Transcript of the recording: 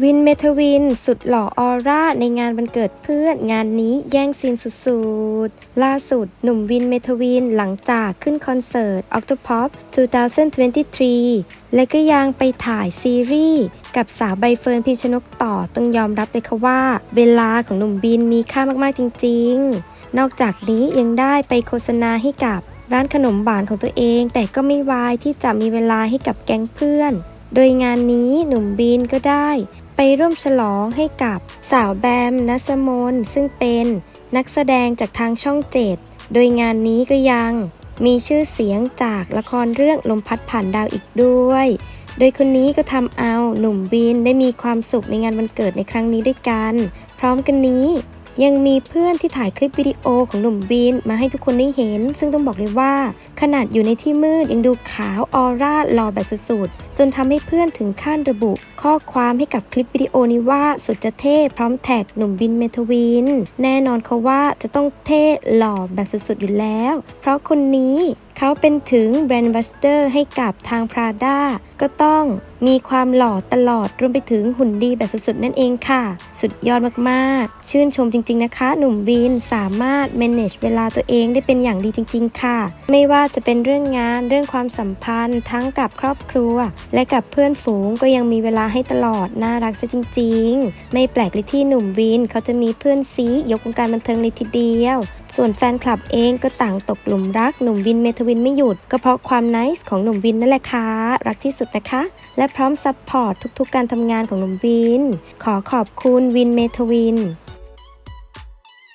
วินเมทวิน สุดหล่อออร่า ในงานวันเกิดเพื่อน งานนี้แย่งซีนสุดๆ ล่าสุดหนุ่มวินเมทวิน หลังจากขึ้นคอนเสิร์ต Octopop 2023 และก็ยังไปถ่ายซีรีส์ กับสาวใบเฟิร์นพิมชนกต่อต้องยอมรับเลยค่ะว่า เวลาของหนุ่มวินมีค่ามากๆจริงๆ นอกจากนี้ยังได้ไปโฆษณาให้กับร้านขนมหวานของตัวเอง แต่ก็ไม่วายที่จะมีเวลาให้กับแก๊งเพื่อน โดยงานนี้หนุ่มบินก็ได้ ไปร่วมฉลองให้กับสาวแบมนัสมนซึ่งเป็นนักแสดงจากทางช่องเจ็ดโดยงานนี้ก็ยังมีชื่อเสียงจากละครเรื่องลมพัดผ่านดาวอีกด้วย โดยคนนี้ก็ทำเอาหนุ่มบินได้มีความสุขในงานวันเกิดในครั้งนี้ด้วยกัน พร้อมกันนี้ยังมีเพื่อนที่ถ่ายคลิปวิดีโอของหนุ่มบินมาให้ทุกคนได้เห็น ซึ่งต้องบอกเลยว่า ขนาดอยู่ในที่มืดยังดูขาวออร่าหล่อแบบสุดจนทำให้เพื่อนถึงขั้นระบุ ข้อความให้กับคลิปวิดีโอนี้ว่าสุดจะเท่พร้อมแท็กหนุ่มบินเมทวิน แน่นอนเขาว่าจะต้องเท่หล่อแบบสุดๆอยู่แล้ว เพราะคนนี้เขาเป็นถึงแบรนด์บัสเตอร์ให้กับทาง Prada ก็ต้องมีความหล่อตลอดรวมไปถึงหุ่นดีแบบสุดๆนั่นเองค่ะ สุดยอดมากๆ ชื่นชมจริงๆนะคะ หนุ่มวินสามารถ manage เวลาตัวเองได้เป็นอย่างดีจริง ๆ ค่ะ ไม่ว่าจะเป็นเรื่องงานเรื่องความสัมพันธ์ทั้งกับครอบครัวและกับเพื่อนฝูงก็ยังมีเวลาให้ตลอด น่ารักซะจริง ๆ ไม่แปลกเลยที่หนุ่มวิน เขาจะมีเพื่อนซียกวงการบันเทิงเลยทีเดียว ส่วนแฟนคลับเองก็ต่างตกหลุมรักหนุ่มวินเมทวินไม่หยุด ก็เพราะความไนส์ของหนุ่มวินนั่นแหละค่ะรักที่สุดนะคะ และพร้อมซัพพอร์ตทุกๆ การทำงานของหนุ่มวิน ขอขอบคุณวินเมทวิน